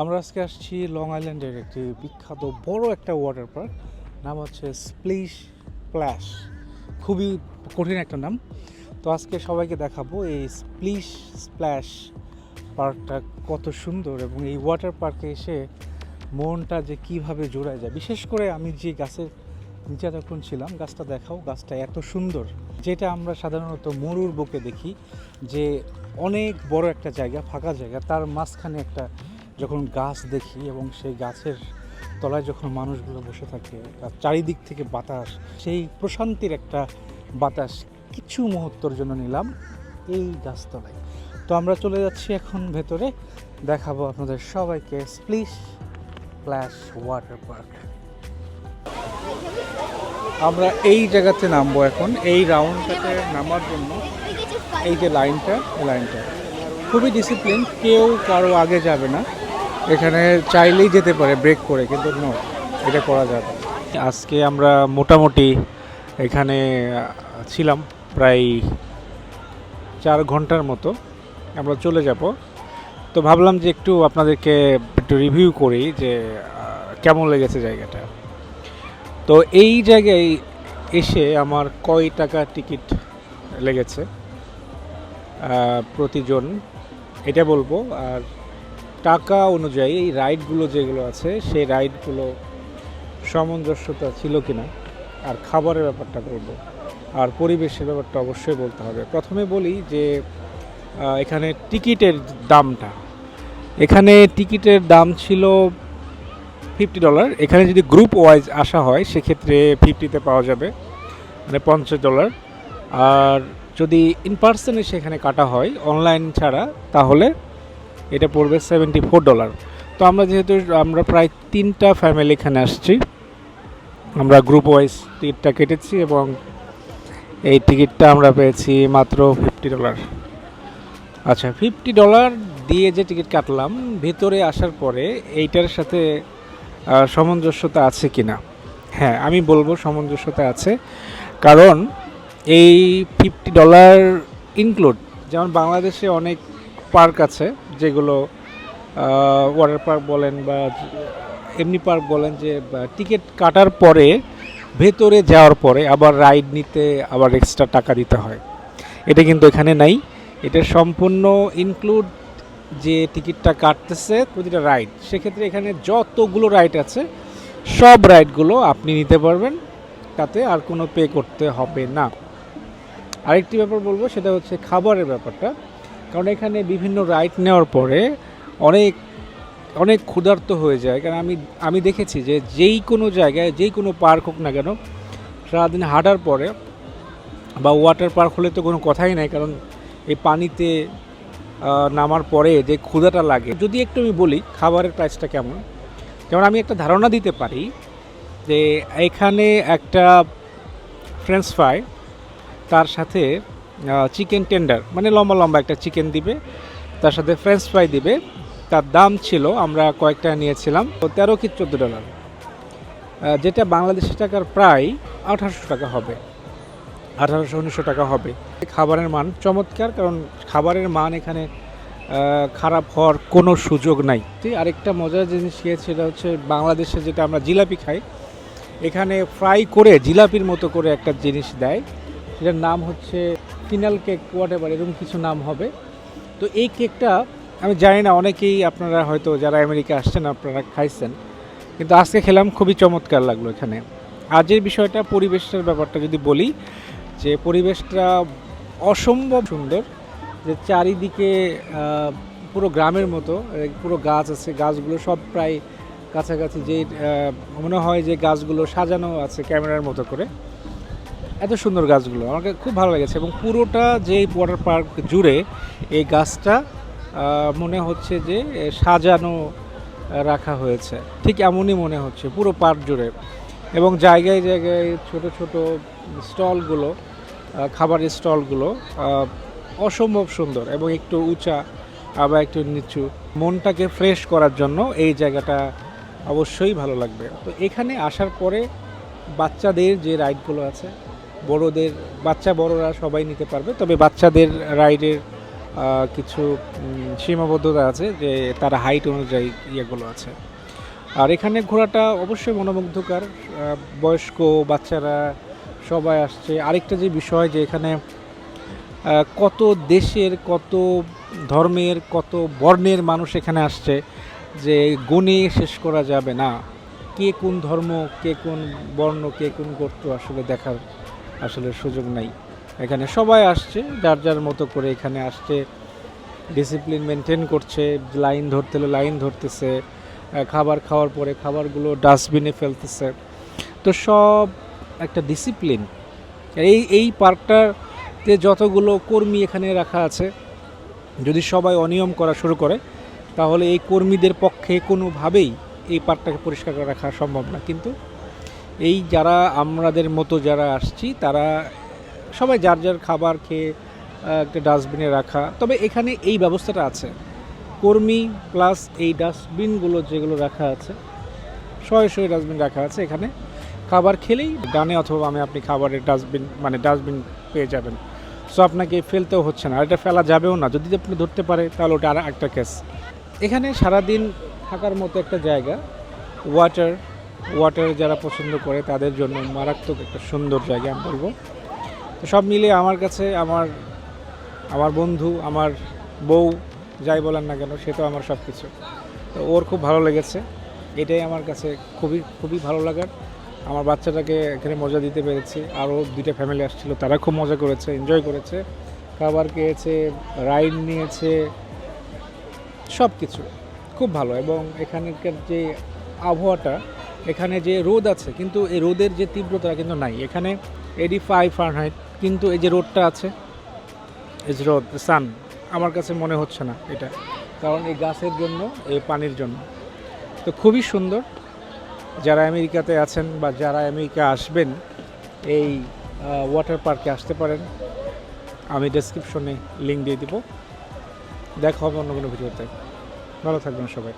আমরা আজকে আসছি লং আইল্যান্ডের একটি বিখ্যাত বড় একটা ওয়াটার পার্ক নাম হচ্ছে স্প্লিশ প্ল্যাশ খুবই কঠিন একটা নাম। তো আজকে সবাইকে দেখাবো এই স্প্লিশ স্প্ল্যাশ পার্কটা কত সুন্দর এবং এই ওয়াটার পার্কে এসে মনটা যে কীভাবে জোড়ায় যায়। বিশেষ করে আমি যে গাছের নিচে তখন ছিলাম, গাছটা দেখাও, গাছটা এত সুন্দর, যেটা আমরা সাধারণত মরুর বুকে দেখি, যে অনেক বড় একটা জায়গা, ফাঁকা জায়গা, তার মাঝখানে একটা যখন গাছ দেখি এবং সেই গাছের তলায় যখন মানুষগুলো বসে থাকে, আর চারিদিক থেকে বাতাস, সেই প্রশান্তির একটা বাতাস কিছু মুহূর্তর জন্য নিলাম এই গাছতলায়। তো আমরা চলে যাচ্ছি এখন ভেতরে, দেখাবো আপনাদের সবাইকে স্প্লিশ প্ল্যাশ ওয়াটার পার্ক আমরা এই জায়গাতে নামবো এখন, এই রাউন্ডটাতে নামার জন্য এই যে লাইনটা, এই লাইনটা। খুবই ডিসিপ্লিন কেউ কারও আগে যাবে না। এখানে চাইলেই যেতে পারে ব্রেক করে, কিন্তু নো এটা করা যাবে। আজকে আমরা মোটামুটি এখানে ছিলাম প্রায় চার ঘণ্টার মতো, আমরা চলে যাব। তো ভাবলাম যে একটু আপনাদেরকে একটু রিভিউ করি যে কেমন লেগেছে জায়গাটা। তো এই জায়গায় এসে আমার কয় টাকা টিকিট লেগেছে প্রতিজন, এটা বলব। আর টাকা অনুযায়ী এই রাইডগুলো যেগুলো আছে, সেই রাইডগুলো সামঞ্জস্যতা ছিল কি না আর খাবারের ব্যাপারটা বলব। আর পরিবেশের ব্যাপারটা অবশ্যই বলতে হবে। প্রথমে বলি যে এখানে টিকিটের দামটা। এখানে টিকিটের দাম ছিল ফিফটি ডলার। এখানে যদি গ্রুপ ওয়াইজ আসা হয়, সেক্ষেত্রে ফিফটিতে পাওয়া যাবে মানে পঞ্চাশ ডলার। আর যদি ইন পার্সনে সেখানে কাটা হয়, অনলাইন ছাড়া, তাহলে এটা পড়বে সেভেন্টি ফোর ডলার তো আমরা যেহেতু, আমরা প্রায় তিনটা ফ্যামিলি এখানে আসছি, আমরা গ্রুপ ওয়াইজ টিকিটটা কেটেছি এবং এই টিকিটটা আমরা পেয়েছি মাত্র ফিফটি ডলার আচ্ছা ফিফটি ডলার দিয়ে যে টিকিট কাটলাম, ভেতরে আসার পরে এইটার সাথে সামঞ্জস্যতা আছে কি না হ্যাঁ আমি বলব সামঞ্জস্যতা আছে। কারণ এই ফিফটি ডলার ইনক্লুড যেমন বাংলাদেশে অনেক পার্ক আছে, যেগুলো ওয়াটার পার্ক বলেন বা এমনি পার্ক বলেন যে টিকিট কাটার পরে, ভেতরে যাওয়ার পরে আবার রাইড নিতে আবার এক্সট্রা টাকা দিতে হয়। এটা কিন্তু এখানে নাই। এটা সম্পূর্ণ ইনক্লুড যে টিকিটটা কাটতেছে প্রতিটা রাইড সেক্ষেত্রে এখানে যতগুলো রাইড আছে, সব রাইডগুলো আপনি নিতে পারবেন। তাতে আর কোনো পে করতে হবে না। আরেকটি ব্যাপার বলব, সেটা হচ্ছে খাবারের ব্যাপারটা। কারণ এখানে বিভিন্ন রাইড নেওয়ার পরে অনেক অনেক ক্ষুধার্ত হয়ে যায়। কারণ আমি আমি দেখেছি যে যেই কোনো জায়গায়, যেই কোনো পার্ক হোক না কেন, সারাদিন হাঁটার পরে বা ওয়াটার পার্ক হলে তো কোনো কথাই নাই, কারণ এই পানিতে নামার পরে যে ক্ষুধাটা লাগে। যদি একটু আমি বলি, খাবারের প্রাইসটা কেমন? যেমন আমি একটা ধারণা দিতে পারি যে এখানে একটা ফ্রেঞ্চ ফ্রাই তার সাথে চিকেন টেন্ডার মানে লম্বা লম্বা একটা চিকেন দিবে, তার সাথে ফ্রেঞ্চ ফ্রাই দিবে। তার দাম ছিল, আমরা কয়েকটা নিয়েছিলাম তেরো কি চোদ্দ ডলার যেটা বাংলাদেশি টাকার প্রায় আঠারোশো টাকা হবে। আঠারোশো উনিশশো টাকা হবে। খাবারের মান চমৎকার, কারণ খাবারের মান এখানে খারাপ হওয়ার কোনো সুযোগ নাই। আরেকটা মজার জিনিস খেয়েছি সেটা হচ্ছে বাংলাদেশে যেটা আমরা জিলাপি খাই, এখানে ফ্রাই করে জিলাপির মতো করে একটা জিনিস দেয়, সেটার নাম হচ্ছে ফিনাল কেক হোয়াট এরকম কিছু নাম হবে। তো এই কেকটা আমি জানি না, অনেকেই আপনারা হয়তো যারা আমেরিকা আসছেন, আপনারা খাইছেন। কিন্তু আজকে খেলাম, খুবই চমৎকার লাগল এখানে। যে বিষয়টা পরিবেশটার ব্যাপারটা যদি বলি, যে পরিবেশটা অসম্ভব সুন্দর। যে চারিদিকে পুরো গ্রামের মতো পুরো গাছ আছে, গাছগুলো সব প্রায় কাছাকাছি যে মনে হয় যে গাছগুলো সাজানো আছে ক্যামেরার মতো করে। এত সুন্দর গাছগুলো, আমাকে খুব ভালো লেগেছে এবং পুরোটা যে ওয়াটার পার্ক জুড়ে এই গাছটা মনে হচ্ছে যে সাজানো রাখা হয়েছে। ঠিক এমনই মনে হচ্ছে পুরো পার্ক জুড়ে। এবং জায়গায় জায়গায় ছোট ছোট স্টলগুলো খাবারের স্টলগুলো অসম্ভব সুন্দর এবং একটু উঁচা আবার একটু নিচু। মনটাকে ফ্রেশ করার জন্য এই জায়গাটা অবশ্যই ভালো লাগবে। তো এখানে আসার পরে বাচ্চাদের যে রাইডগুলো আছে বড়দের, বাচ্চা বড়রা সবাই নিতে পারবে। তবে বাচ্চাদের রাইডের কিছু সীমাবদ্ধতা আছে যে তার হাইট অনুযায়ী ইয়েগুলো আছে। আর এখানে ঘোরাটা অবশ্যই মনোমুগ্ধকর। বয়স্ক বাচ্চারা সবাই আসছে। আরেকটা যে বিষয় যে এখানে কত দেশের, কত ধর্মের, কত বর্ণের মানুষ এখানে আসছে যে গুণে শেষ করা যাবে না। কে কোন ধর্ম, কে কোন বর্ণ, কে কোন গোত্র আসলে দেখার আসলে সুযোগ নাই। এখানে সবাই আসছে, যার যার মতো করে এখানে আসছে ডিসিপ্লিন মেনটেন করছে লাইন ধরতে হলে লাইন ধরতেছে খাবার খাওয়ার পরে খাবারগুলো ডাস্টবিনে ফেলতেছে। তো সব একটা ডিসিপ্লিন এই এই পার্কটাতে যতগুলো কর্মী এখানে রাখা আছে, যদি সবাই অনিয়ম করা শুরু করে, তাহলে এই কর্মীদের পক্ষে কোনোভাবেই এই পার্কটাকে পরিষ্কার করে রাখা সম্ভব না। কিন্তু এই যারা আমাদের মতো যারা আসছি, তারা সবাই যার যার খাবার খেয়ে একটা ডাস্টবিনে রাখা। তবে এখানে এই ব্যবস্থাটা আছে। কর্মী প্লাস এই ডাস্টবিনগুলো যেগুলো রাখা আছে, শয়ে শয়ে ডাস্টবিন রাখা আছে এখানে। খাবার খেলেই ডানে অথবা আমি আপনি খাবারের ডাস্টবিন মানে ডাস্টবিন পেয়ে যাবেন। সো আপনাকে ফেলতেও হচ্ছে না। আর এটা ফেলা যাবেও না। যদি আপনি ধরতে পারে, তাহলে ওটা আর একটা কেস এখানে সারাদিন থাকার মতো একটা জায়গা ওয়াটার ওয়াটার যারা পছন্দ করে তাদের জন্য মারাত্মক একটা সুন্দর জায়গা আমি বলব। তো সব মিলিয়ে আমার কাছে, আমার আমার বন্ধু, আমার বউ, যাই বলেন না কেন, সে তো আমার সব কিছু তো ওর খুব ভালো লেগেছে। এটাই আমার কাছে খুবই খুবই ভালো লাগার। আমার বাচ্চাটাকে এখানে মজা দিতে পেরেছি। আরও দুইটা ফ্যামিলি আসছিল, তারা খুব মজা করেছে এনজয় করেছে। খাবার খেয়েছে রাইড নিয়েছে সব কিছু খুব ভালো। এবং এখানকার যে আবহাওয়াটা এখানে যে রোদ আছে, কিন্তু এই রোদের যে তীব্রতা কিন্তু নাই। এখানে এডি ফাইভ ফারেনহাইট কিন্তু এই যে রোদটা আছে এই যে রোদ সান আমার কাছে মনে হচ্ছে না এটা, কারণ এই গাছের জন্য, এই পানির জন্য। তো খুবই সুন্দর, যারা আমেরিকাতে আছেন বা যারা আমেরিকা আসবেন, এই ওয়াটার পার্কে আসতে পারেন। আমি ডেসক্রিপশনে লিঙ্ক দিয়ে দিব। দেখা হবে অন্য কোনো ভিডিওতে। ভালো থাকবেন সবাই।